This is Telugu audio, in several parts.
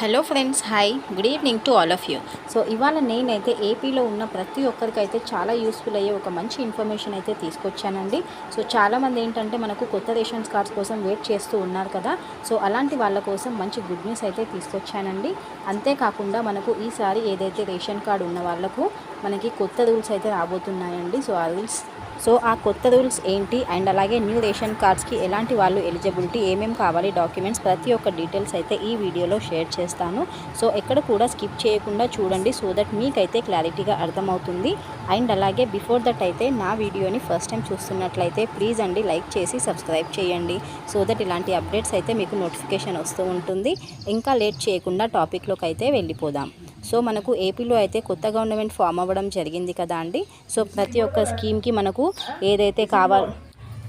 Hello friends hi good evening to all of you so ఇవాళ నేనైతే ఏపీలో ఉన్న ప్రతి ఒక్కరికైతే చాలా యూస్ఫుల్ అయ్యే ఒక మంచి ఇన్ఫర్మేషన్ అయితే తీసుకొచ్చానండి. సో చాలామంది ఏంటంటే మనకు కొత్త రేషన్స్ కార్డ్స్ కోసం వెయిట్ చేస్తూ ఉన్నారు కదా. సో అలాంటి వాళ్ళ కోసం మంచి గుడ్ న్యూస్ అయితే తీసుకొచ్చానండి. అంతేకాకుండా మనకు ఈసారి ఏదైతే రేషన్ కార్డు ఉన్న వాళ్ళకు మనకి కొత్త రూల్స్ అయితే రాబోతున్నాయండి. సో ఆ రూల్స్ సో ఆ కొత్త రూల్స్ ఏంటి? అండ్ అలాగే న్యూ రేషన్ కార్డ్స్కి ఎలాంటి వాళ్ళు ఎలిజిబిలిటీ ఏమేమి కావాలి? డాక్యుమెంట్స్ ప్రతి ఒక్క డీటెయిల్స్ అయితే ఈ వీడియోలో షేర్ చేస్తాను. సో ఎక్కడ కూడా స్కిప్ చేయకుండా చూడండి సో దట్ మీకైతే క్లారిటీగా అర్థమవుతుంది. అండ్ అలాగే బిఫోర్ దట్ అయితే నా వీడియోని ఫస్ట్ టైం చూస్తున్నట్లయితే ప్లీజ్ అండి లైక్ చేసి సబ్స్క్రైబ్ చేయండి. సో దట్ ఇలాంటి అప్డేట్స్ అయితే మీకు నోటిఫికేషన్ వస్తూ ఉంటుంది. ఇంకా లేట్ చేయకుండా టాపిక్లోకి అయితే వెళ్ళిపోదాం. సో మనకు ఏపీలో అయితే కొత్త గవర్నమెంట్ ఫామ్ అవ్వడం జరిగింది కదా అండి? సో ప్రతి ఒక్క స్కీమ్కి మనకు ఏదైతే కావాలి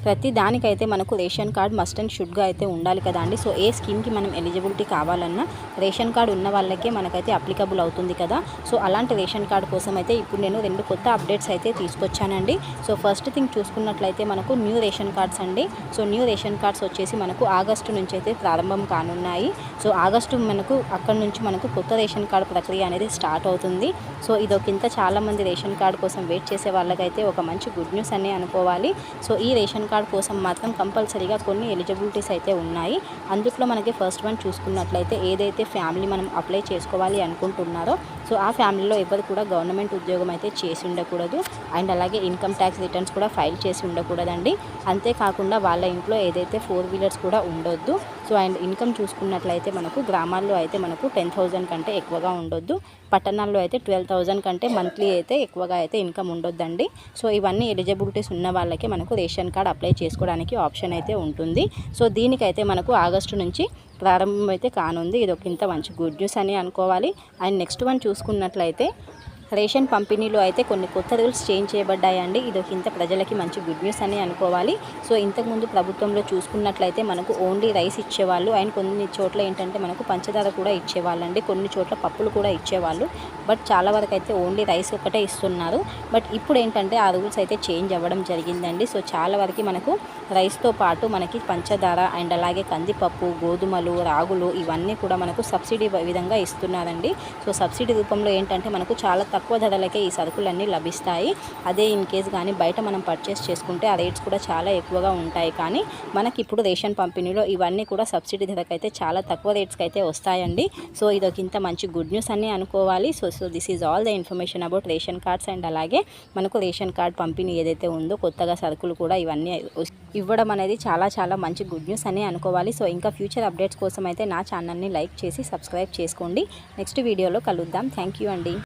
ప్రతి దానికైతే మనకు రేషన్ కార్డ్ మస్ట్ అండ్ షుడ్గా అయితే ఉండాలి కదా అండి. సో ఏ స్కీమ్కి మనం ఎలిజిబిలిటీ కావాలన్నా రేషన్ కార్డ్ ఉన్న వాళ్ళకే మనకైతే అప్లికబుల్ అవుతుంది కదా. సో అలాంటి రేషన్ కార్డ్ కోసం అయితే ఇప్పుడు నేను రెండు కొత్త అప్డేట్స్ అయితే తీసుకొచ్చానండి. సో ఫస్ట్ థింగ్ చూసుకున్నట్లయితే మనకు న్యూ రేషన్ కార్డ్స్ అండి. సో న్యూ రేషన్ కార్డ్స్ వచ్చేసి మనకు ఆగస్టు నుంచి అయితే ప్రారంభం కానున్నాయి. సో ఆగస్టు మనకు అక్కడ నుంచి మనకు కొత్త రేషన్ కార్డ్ ప్రక్రియ అనేది స్టార్ట్ అవుతుంది. సో ఇదొకింత చాలామంది రేషన్ కార్డ్ కోసం వెయిట్ చేసే వాళ్ళకైతే ఒక మంచి గుడ్ న్యూస్ అనే అనుకోవాలి. సో ఈ రేషన్ కార్డ్ కోసం మాత్రం కంపల్సరీగా కొన్ని ఎలిజిబిలిటీస్ అయితే ఉన్నాయి. అందుట్లో మనకి ఫస్ట్ వన్ చూసుకున్నట్లయితే ఏదైతే ఫ్యామిలీ మనం అప్లై చేసుకోవాలి అనుకుంటున్నారో సో ఆ ఫ్యామిలీలో ఎవరు కూడా గవర్నమెంట్ ఉద్యోగం అయితే చేసి ఉండకూడదు. అండ్ అలాగే ఇన్కమ్ ట్యాక్స్ రిటర్న్స్ కూడా ఫైల్ చేసి ఉండకూడదండి. అంతేకాకుండా వాళ్ళ ఇంట్లో ఏదైతే ఫోర్ వీలర్స్ కూడా ఉండొద్దు. సో అండ్ ఇన్కమ్ చూసుకున్నట్లయితే మనకు గ్రామాల్లో అయితే మనకు టెన్ థౌజండ్ కంటే ఎక్కువగా ఉండొద్దు. పట్టణాల్లో అయితే ట్వెల్వ్ థౌజండ్ కంటే మంత్లీ అయితే ఎక్కువగా అయితే ఇన్కమ్ ఉండొద్దండి. సో ఇవన్నీ ఎలిజిబిలిటీస్ ఉన్న వాళ్ళకి మనకు రేషన్ కార్డ్ అప్లై చేసుకోవడానికి ఆప్షన్ అయితే ఉంటుంది. సో దీనికైతే మనకు ఆగస్టు నుంచి ప్రారంభం అయితే కానుంది. ఇది ఒక ఇంత మంచి గుడ్ న్యూస్ అని అనుకోవాలి. అండ్ నెక్స్ట్ వన్ చూసుకున్నట్లయితే రేషన్ పంపిణీలో అయితే కొన్ని కొత్త రూల్స్ చేంజ్ చేయబడ్డాయండి. ఇది ఒక ఇంత ప్రజలకి మంచి గుడ్ న్యూస్ అని అనుకోవాలి. సో ఇంతకుముందు ప్రభుత్వంలో చూసుకున్నట్లయితే మనకు ఓన్లీ రైస్ ఇచ్చేవాళ్ళు. అండ్ కొన్ని చోట్ల ఏంటంటే మనకు పంచదార కూడా ఇచ్చేవాళ్ళండి. కొన్ని చోట్ల పప్పులు కూడా ఇచ్చేవాళ్ళు. బట్ చాలా వరకు అయితే ఓన్లీ రైస్ ఒకటే ఇస్తున్నారు. బట్ ఇప్పుడు ఏంటంటే ఆ రూల్స్ అయితే చేంజ్ అవ్వడం జరిగిందండి. సో చాలా వరకు మనకు రైస్తో పాటు మనకి పంచదార అండ్ అలాగే కందిపప్పు గోధుమలు రాగులు ఇవన్నీ కూడా మనకు సబ్సిడీ విధంగా ఇస్తున్నారండి. సో సబ్సిడీ రూపంలో ఏంటంటే మనకు చాలా తక్కువ ధరలకే ఈ సరుకులన్నీ లభిస్తాయి. అదే ఇన్ కేస్ కానీ బయట మనం పర్చేస్ చేసుకుంటే ఆ రేట్స్ కూడా చాలా ఎక్కువగా ఉంటాయి. కానీ మనకి ఇప్పుడు రేషన్ పంపిణీలో ఇవన్నీ కూడా సబ్సిడీ ధరకైతే చాలా తక్కువ రేట్స్కి అయితే వస్తాయండి. సో ఇదొక ఇంత మంచి గుడ్ న్యూస్ అని అనుకోవాలి. So so this is all the information about ration cards and అలాగే మనకు రేషన్ కార్డ్ పంపిణీ ఏదైతే ఉందో కొత్తగా సరుకులు కూడా ఇవన్నీ ఇవ్వడం అనేది చాలా చాలా మంచి గుడ్ న్యూస్ అని అనుకోవాలి. సో ఇంకా ఫ్యూచర్ అప్డేట్స్ కోసం అయితే నా ఛానల్ని లైక్ చేసి సబ్స్క్రైబ్ చేసుకోండి. నెక్స్ట్ వీడియోలో కలుద్దాం. థ్యాంక్ యూ అండి.